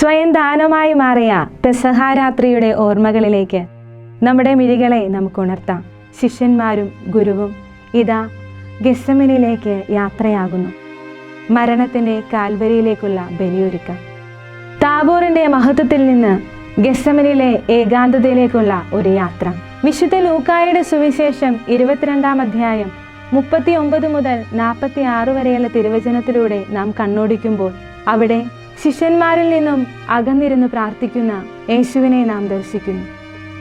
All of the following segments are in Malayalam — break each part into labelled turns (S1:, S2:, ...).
S1: സ്വയം ദാനമായി മാറിയ പെസഹാരാത്രിയുടെ ഓർമ്മകളിലേക്ക് നമ്മുടെ മിഴികളെ നമുക്ക് ഉണർത്താം. ശിഷ്യന്മാരും ഗുരുവും ഇതാ ഗസമിനിലേക്ക് യാത്രയാകുന്നു. മരണത്തിന്റെ കാൽവരിയിലേക്കുള്ള ബലിയൊരുക്കം. താബോറിന്റെ മഹത്വത്തിൽ നിന്ന് ഗസമനിലെ ഏകാന്തതയിലേക്കുള്ള ഒരു യാത്ര. വിശുദ്ധ ലൂക്കായുടെ സുവിശേഷം ഇരുപത്തിരണ്ടാം അധ്യായം മുപ്പത്തി ഒമ്പത് മുതൽ നാൽപ്പത്തി ആറ് വരെയുള്ള തിരുവചനത്തിലൂടെ നാം കണ്ണോടിക്കുമ്പോൾ അവിടെ ശിഷ്യന്മാരിൽ നിന്നും അകന്നിരുന്ന് പ്രാർത്ഥിക്കുന്ന യേശുവിനെ നാം ദർശിക്കുന്നു.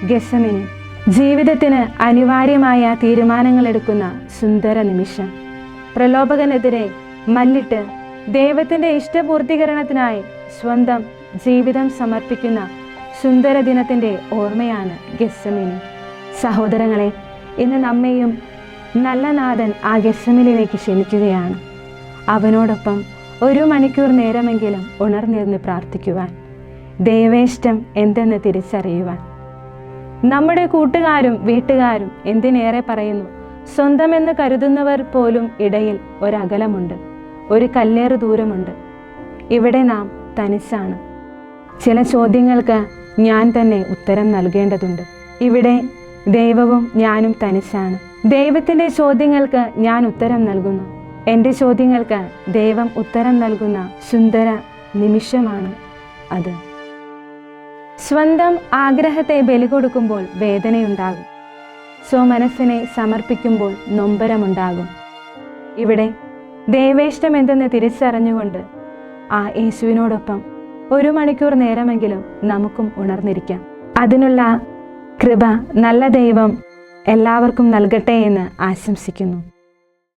S1: ഗസമിനി ജീവിതത്തിന് അനിവാര്യമായ തീരുമാനങ്ങൾ എടുക്കുന്ന സുന്ദര നിമിഷം. പ്രലോഭകനെതിരെ മല്ലിട്ട് ദൈവത്തിന്റെ ഇഷ്ടപൂർത്തീകരണത്തിനായി സ്വന്തം ജീവിതം സമർപ്പിക്കുന്ന സുന്ദര ദിനത്തിന്റെ ഓർമ്മയാണ് ഗസമിനി. സഹോദരങ്ങളെ ഇന്ന് നമ്മെയും നല്ല നാഥൻ ആ ഗസമിനിലേക്ക് ക്ഷണിക്കുകയാണ്. അവനോടൊപ്പം ഒരു മണിക്കൂർ നേരമെങ്കിലും ഉണർന്നിരുന്ന് പ്രാർത്ഥിക്കുവാൻ. ദൈവേഷ്ടം എന്തെന്ന് തിരിച്ചറിയുവാൻ. നമ്മുടെ കൂട്ടുകാരും വീട്ടുകാരും എന്തിനേറെ പറയുന്നു? സ്വന്തമെന്ന് കരുതുന്നവർ പോലും ഇടയിൽ ഒരകലമുണ്ട്. ഒരു കല്ലേറ് ദൂരമുണ്ട്. ഇവിടെ നാം തനിച്ചാണ്. ചില ചോദ്യങ്ങൾക്ക് ഞാൻ തന്നെ ഉത്തരം നൽകേണ്ടതുണ്ട്. ഇവിടെ ദൈവവും ഞാനും തനിച്ചാണ്. ദൈവത്തിന്റെ ചോദ്യങ്ങൾക്ക് ഞാൻ ഉത്തരം നൽകുന്നു. എന്റെ ചോദ്യങ്ങൾക്ക് ദൈവം ഉത്തരം നൽകുന്ന സുന്ദര നിമിഷമാണ് അത്. സ്വന്തം ആഗ്രഹത്തെ ബലി കൊടുക്കുമ്പോൾ വേദനയുണ്ടാകും. സ്വമനസ്സിനെ സമർപ്പിക്കുമ്പോൾ നൊമ്പരമുണ്ടാകും. ഇവിടെ ദൈവേഷ്ടം എന്തെന്ന് തിരിച്ചറിഞ്ഞുകൊണ്ട് ആ യേശുവിനോടൊപ്പം ഒരു മണിക്കൂർ നേരമെങ്കിലും നമുക്കും ഉണർന്നിരിക്കാം. അതിനുള്ള കൃപ നല്ല ദൈവം എല്ലാവർക്കും നൽകട്ടെ എന്ന് ആശംസിക്കുന്നു.